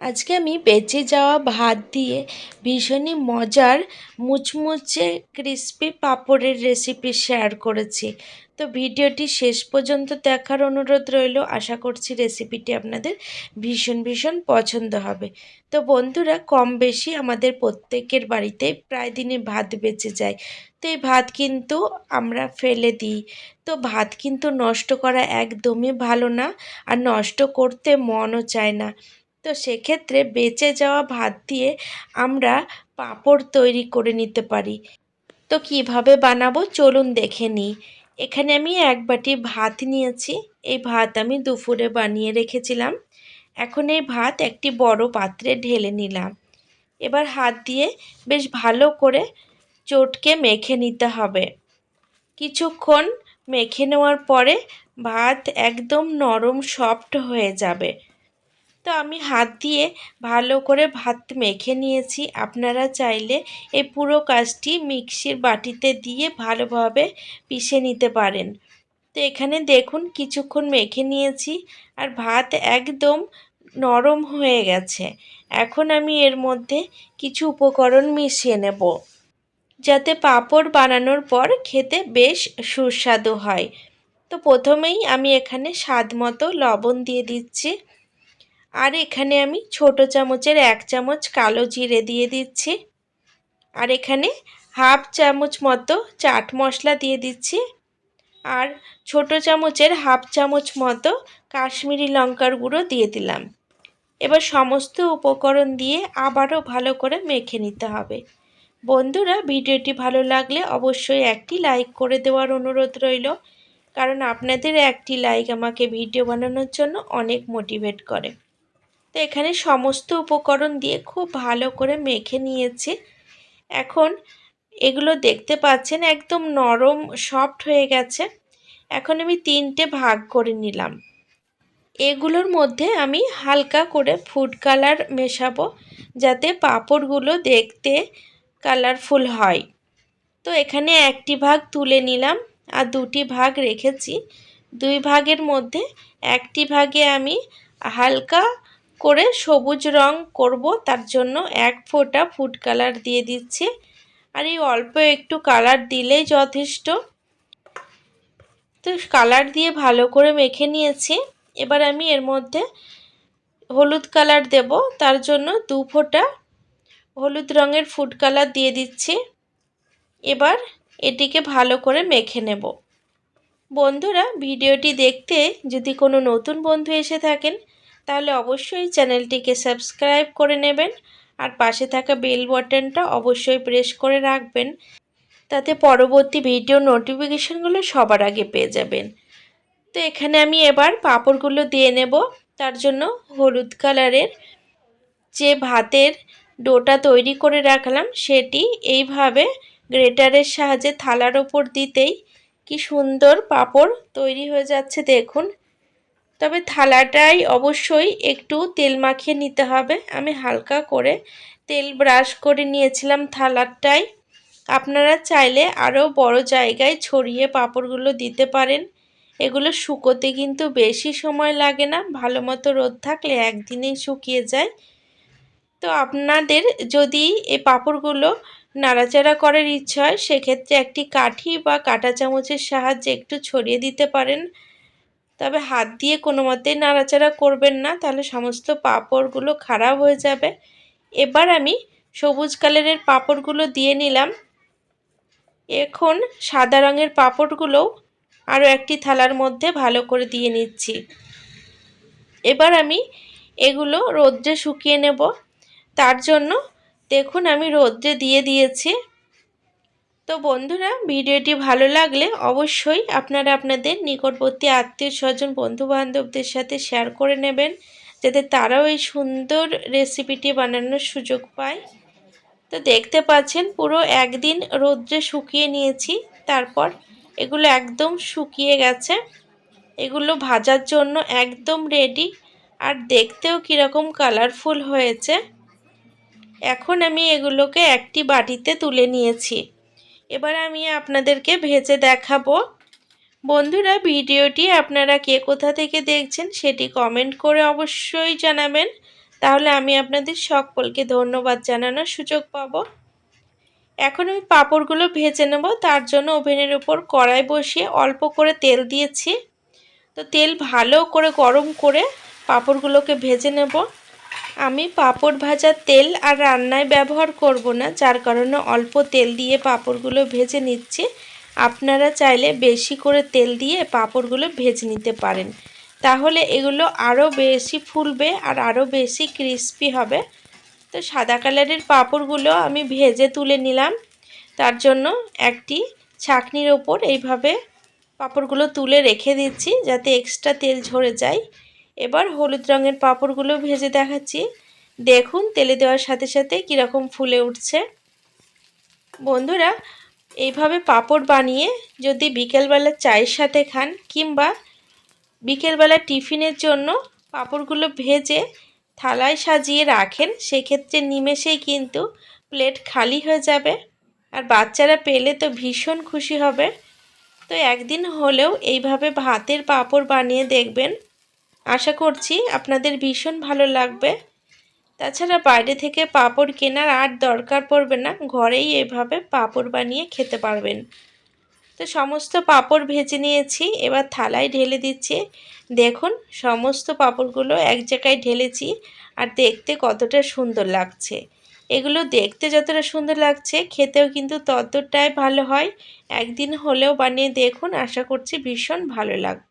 আজকে আমি বেঁচে যাওয়া ভাত দিয়ে ভীষণই মজার, মুচমুচে ক্রিস্পি পাঁপড়ের রেসিপি শেয়ার করেছি। তো ভিডিওটি শেষ পর্যন্ত দেখার অনুরোধ রইল। আশা করছি রেসিপিটি আপনাদের ভীষণ ভীষণ পছন্দ হবে। তো বন্ধুরা কম বেশি আমাদের প্রত্যেকের বাড়িতে প্রায় দিনই ভাত বেঁচে যায়। তো এই ভাত কিন্তু আমরা ফেলে দিই। তো ভাত কিন্তু নষ্ট করা একদমই ভালো না, আর নষ্ট করতে মনও চায় না। তো সেক্ষেত্রে বেঁচে যাওয়া ভাত দিয়ে আমরা পাঁপড় তৈরি করে নিতে পারি। তো কীভাবে বানাবো? চলুন দেখে নিই। এখানে আমি এক বাটি ভাত নিয়েছি। এই ভাত আমি দুপুরে বানিয়ে রেখেছিলাম। এখন এই ভাত একটি বড় পাত্রে ঢেলে নিলাম। এবার হাত দিয়ে বেশ ভালো করে চটকে মেখে নিতে হবে। কিছুক্ষণ মেখে নেওয়ার পরে ভাত একদম নরম, সফট হয়ে যাবে। তো আমি হাত দিয়ে ভালো করে ভাত মেখে নিয়েছি। আপনারা চাইলে এই পুরো কাজটি মিক্সির বাটিতে দিয়ে ভালোভাবে পিষে নিতে পারেন। তো এখানে দেখুন কিছুক্ষণ মেখে নিয়েছি আর ভাত একদম নরম হয়ে গেছে। এখন আমি এর মধ্যে কিছু উপকরণ মিশিয়ে নেব। যাতে পাঁপড় বানানোর পর খেতে বেশ সুস্বাদু হয়। তো প্রথমেই আমি এখানে স্বাদ মতো লবণ দিয়ে দিচ্ছি। আর এখানে আমি ছোট চামচের এক চামচ কালো জিরে দিয়ে দিচ্ছি। আর এখানে হাফ চামচ মতো চাট মশলা দিয়ে দিচ্ছি। আর ছোট চামচের হাফ চামচ মতো কাশ্মীরি লঙ্কার গুঁড়ো দিয়ে দিলাম। এবার সমস্ত উপকরণ দিয়ে আবারও ভালো করে মেখে নিতে হবে। বন্ধুরা, ভিডিওটি ভালো লাগলে অবশ্যই একটি লাইক করে দেওয়ার অনুরোধ রইল। কারণ আপনাদের একটি লাইক আমাকে ভিডিও বানানোর জন্য অনেক মোটিভেট করে। তো এখানে সমস্ত উপকরণ দিয়ে খুব ভালো করে মেখে নিয়েছি। এখন এগুলো দেখতে পাচ্ছেন একদম নরম, সফট হয়ে গেছে। এখন আমি তিনটে ভাগ করে নিলাম। এগুলোর মধ্যে আমি হালকা করে ফুড কালার মেশাবো যাতে পাঁপড়গুলো দেখতে কালারফুল হয়। তো এখানে একটি ভাগ তুলে নিলাম আর দুটি ভাগ রেখেছি। দুই ভাগের মধ্যে একটি ভাগে আমি হালকা করে সবুজ রং করব, তার জন্য এক ফোঁটা ফুড কালার দিয়ে দিচ্ছি। আর এই অল্প একটু কালার দিলেই যথেষ্ট। তো কালার দিয়ে ভালো করে মেখে নিয়েছি। এবার আমি এর মধ্যে হলুদ কালার দেব, তার জন্য দু ফোঁটা হলুদ রঙের ফুড কালার দিয়ে দিচ্ছি। এবার এটিকে ভালো করে মেখে নেব। বন্ধুরা, ভিডিওটি দেখতে যদি কোনো নতুন বন্ধু এসে থাকেন তাহলে অবশ্যই চ্যানেলটিকে সাবস্ক্রাইব করে নেবেন আর পাশে থাকা বেল বাটনটা অবশ্যই প্রেস করে রাখবেন তাতে পরবর্তী ভিডিও নোটিফিকেশানগুলো সবার আগে পেয়ে যাবেন। তো এখানে আমি এবার পাঁপড়গুলো দিয়ে নেব। তার জন্য হলুদ কালারের যে ভাতের ডোটা তৈরি করে রাখলাম সেটি এইভাবে গ্রেটারের সাহায্যে থালার ওপর দিতেই কি সুন্দর পাপড় তৈরি হয়ে যাচ্ছে দেখুন। তবে থালাটাই অবশ্যই একটু তেল মাখিয়ে নিতে হবে। আমি হালকা করে তেল ব্রাশ করে নিয়েছিলাম থালাটাই। আপনারা চাইলে আরও বড় জায়গায় ছড়িয়ে পাঁপড়গুলো দিতে পারেন। এগুলো শুকোতে কিন্তু বেশি সময় লাগে না, ভালো মতো রোদ থাকলে একদিনেই শুকিয়ে যায়। তো আপনাদের যদি এই পাঁপড়গুলো নাড়াচাড়া করার ইচ্ছা হয়, সেক্ষেত্রে একটি কাঠি বা কাঁটা চামচের সাহায্যে একটু ছড়িয়ে দিতে পারেন। তবে হাত দিয়ে কোনো মতেই নাড়াচাড়া করবেন না, তাহলে সমস্ত পাঁপড়গুলো খারাপ হয়ে যাবে। এবার আমি সবুজ কালারের পাঁপড়গুলো দিয়ে নিলাম। এখন সাদা রঙের পাঁপড়গুলোও আরও একটি থালার মধ্যে ভালো করে দিয়ে নিচ্ছি। এবার আমি এগুলো রোদ্রে শুকিয়ে নেব। তার জন্য দেখুন আমি রোদ্রে দিয়ে দিয়েছি। তো বন্ধুরা, ভিডিওটি ভালো লাগলে অবশ্যই আপনারা আপনাদের নিকটবর্তী আত্মীয় স্বজন, বন্ধুবান্ধবদের সাথে শেয়ার করে নেবেন, যাতে তারাও এই সুন্দর রেসিপিটি বানানোর সুযোগ পায়। তো দেখতে পাচ্ছেন, পুরো একদিন রোদ্রে শুকিয়ে নিয়েছি, তারপর এগুলো একদম শুকিয়ে গেছে। এগুলো ভাজার জন্য একদম রেডি আর দেখতেও কীরকম কালারফুল হয়েছে। এখন আমি এগুলোকে একটি বাটিতে তুলে নিয়েছি। এবার আমি আপনাদেরকে ভেজে দেখাবো। বন্ধুরা, ভিডিওটি আপনারা কে কোথা থেকে দেখছেন সেটি কমেন্ট করে অবশ্যই জানাবেন। তাহলে আমি আপনাদের সকলকে ধন্যবাদ জানানোর সুযোগ পাব। এখন আমি পাঁপড়গুলো ভেজে নেব। তার জন্য ওভেনের উপর কড়াই বসিয়ে অল্প করে তেল দিয়েছি। তো তেল ভালো করে গরম করে পাঁপড়গুলোকে ভেজে নেব। আমি পাঁপড় ভাজার তেল আর রান্নায় ব্যবহার করব না, যার কারণে অল্প তেল দিয়ে পাঁপড়গুলো ভেজে নিচ্ছি। আপনারা চাইলে বেশি করে তেল দিয়ে পাঁপড়গুলো ভেজে নিতে পারেন। তাহলে এগুলো আরও বেশি ফুলবে আর আরও বেশি ক্রিস্পি হবে। তো সাদা কালারের পাঁপড়গুলো আমি ভেজে তুলে নিলাম। তার জন্য একটি ছাকনির ওপর এইভাবে পাঁপড়গুলো তুলে রেখে দিচ্ছি, যাতে এক্সট্রা তেল ঝরে যায়। এবার হলুদ রঙের পাঁপড়গুলো ভেজে দেখাচ্ছি। দেখুন, তেলে দেওয়ার সাথে সাথে কীরকম ফুলে উঠছে। বন্ধুরা, এইভাবে পাঁপড় বানিয়ে যদি বিকেলবেলা চায়ের সাথে খান কিংবা বিকেলবেলা টিফিনের জন্য পাঁপড়গুলো ভেজে থালায় সাজিয়ে রাখেন, সেক্ষেত্রে নিমেষেই কিন্তু প্লেট খালি হয়ে যাবে আর বাচ্চারা পেলে তো ভীষণ খুশি হবে। তো একদিন হলেও এইভাবে ভাতের পাঁপড় বানিয়ে দেখবেন আশা করছি আপনাদের ভীষণ ভালো লাগবে। তাছাড়া বাইরে থেকে পাপড় কেনার আর দরকার পড়বে না, ঘরেই এভাবে পাপড় বানিয়ে খেতে পারবেন। তো সমস্ত পাপড় ভেজে নিয়েছি, এবার থালায় ঢেলে দিচ্ছি। দেখুন, সমস্ত পাপড়গুলো এক জায়গায় ঢেলেছি আর দেখতে কতটা সুন্দর লাগছে। এগুলো দেখতে যতটা সুন্দর লাগছে, খেতেও কিন্তু ততটাই ভালো হয়। একদিন হলেও বানিয়ে দেখুন, আশা করছি ভীষণ ভালো লাগবে